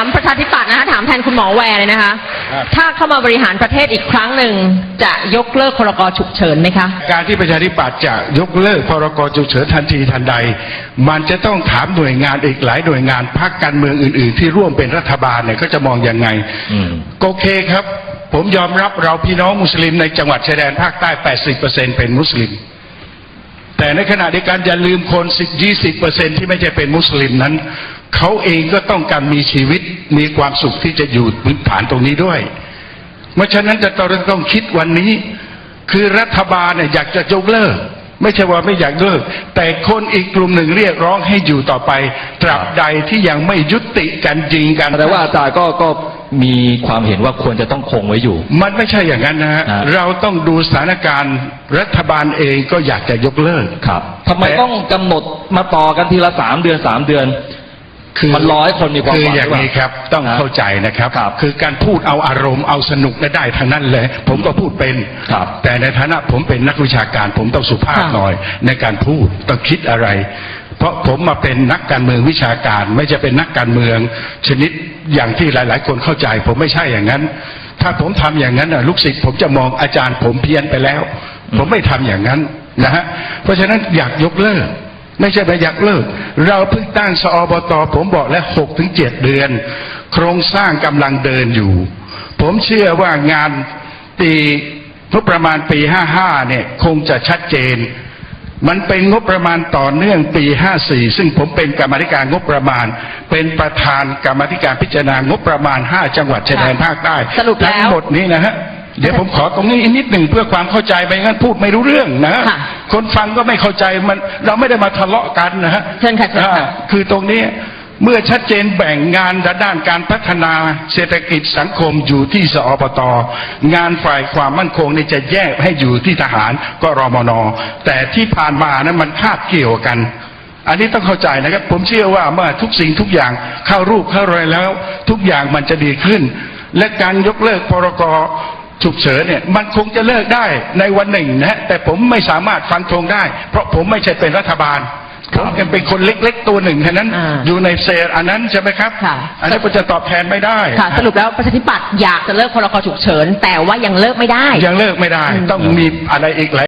ามประชาธิปัตย์นะคะถามแทนคุณหมอแวร์เลยนะคะ ครับ ถ้าเข้ามาบริหารประเทศอีกครั้งหนึ่งจะยกเลิกพรกฉุกเฉินไหมคะ การที่ประชาธิปัตย์จะยกเลิกพรกฉุกเฉินทันทีทันใด มันจะต้องถามหน่วยงานอีกหลายหน่วยงานพรรคการเมืองอื่น ๆ ที่ร่วมเป็นรัฐบาลเนี่ยก็จะมองยังไงอืมโอเคครับ ผมยอมรับเราพี่น้องมุสลิมในจังหวัดชายแดนภาคใต้ 80%เป็นมุสลิม แต่ในขณะเดียวกันอย่าลืมคน 10-20%ที่ไม่ใช่เป็นมุสลิมนั้น เขาเองก็ต้องการมีชีวิตมีความสุขที่จะอยู่พื้นฐานตรงนี้ด้วย เพราะฉะนั้นจะต้องต้องคิดวันนี้ คือรัฐบาลเนี่ยอยากจะยกเลิก ไม่ใช่ว่าไม่อยากเลิก แต่คนอีกกลุ่มหนึ่งเรียกร้องให้อยู่ต่อไป ตราบใดที่ยังไม่ยุติการยิงกันแต่ว่าอาจารย์ก็ก็มีความเห็นว่าควรจะต้องคงไว้อยู่ มันไม่ใช่อย่างนั้นนะฮะอ่าเราต้องดูสถานการณ์รัฐบาลเองก็อยากจะยกเลิกครับทำไมแต่ต้องกำหนดมาต่อกันทีละสามเดือนสามเดือน มันรอให้คนมีความคือหวังอย่างนี้หรือเปล่าครับ ต้องฮะเข้าใจนะครับครับ คือการพูดเอาอารมณ์เอาสนุกได้ทั้งนั้นเลย ผมก็พูดเป็นครับแต่ในฐานะผมเป็นนักวิชาการ ผมต้องสุภาพค่ะหน่อย ในการพูดต้องคิดอะไร เพราะผมมาเป็นนักการเมืองวิชาการ ไม่จะเป็นนักการเมือง ชนิดอย่างที่หลาย ๆ คนเข้าใจ ผมไม่ใช่อย่างนั้น ถ้าผมทำอย่างนั้นน่ะลูกศิษย์ผมจะมองอาจารย์ผมเพี้ยนไปแล้ว ผมไม่ทำอย่างนั้นนะฮะเพราะฉะนั้นอยากยกเลิก ไม่ใช่ไปอยากเลิก เราเพิ่งตั้งสอบตผมบอกแล้วหกถึงเจ็ดเดือน โครงสร้างกำลังเดินอยู่ ผมเชื่อว่างานปีงบประมาณปี55เนี่ย คงจะชัดเจน มันเป็นงบประมาณต่อเนื่องปี54ซึ่งผมเป็นกรรมาธิการงบประมาณ เป็นประธานกรรมาธิการพิจารณางบประมาณ5จังหวัดชายแดนภาคใต้สรุปแล้วทั้งหมดนี้นะฮะเดี๋ยวผมขอตรงนี้อีกนิดหนึ่งเพื่อความเข้าใจไม่งั้นพูดไม่รู้เรื่องนะฮะ ค่ะคนฟังก็ไม่เข้าใจมัน เราไม่ได้มาทะเลาะกันนะฮะเชิญค่ะเชิญค่ะอ่าคือตรงนี้เมื่อชัดเจนแบ่งงานด้านการพัฒนาเศรษฐกิจสังคมอยู่ที่สอปตงานฝ่ายความมั่นคงนี่จะแยกให้อยู่ที่ทหารก็รมน แต่ที่ผ่านมานั้นมันคาบเกี่ยวกัน อันนี้ต้องเข้าใจนะครับ ผมเชื่อว่าเมื่อทุกสิ่งทุกอย่างเข้ารูปเข้ารอยแล้ว ทุกอย่างมันจะดีขึ้น และการยกเลิกพรก ฉุกเฉินเนี่ยมันคงจะเลิกได้ในวันหนึ่งนะฮะแต่ผมไม่สามารถฟันธงได้ เพราะผมไม่ใช่เป็นรัฐบาลผมเป็นคนเล็ก ๆ ตัวหนึ่งแค่นั้นอ่าอยู่ในเซลล์อันนั้นใช่ไหมครับค่ะอันนั้นก็จะตอบแทนไม่ได้ค่ะสรุปแล้วประชาธิปัตย์อยากจะเลิกพรกฉุกเฉิน แต่ว่ายังเลิกไม่ได้ ยังเลิกไม่ได้ ต้องมีอะไรอีกหลาย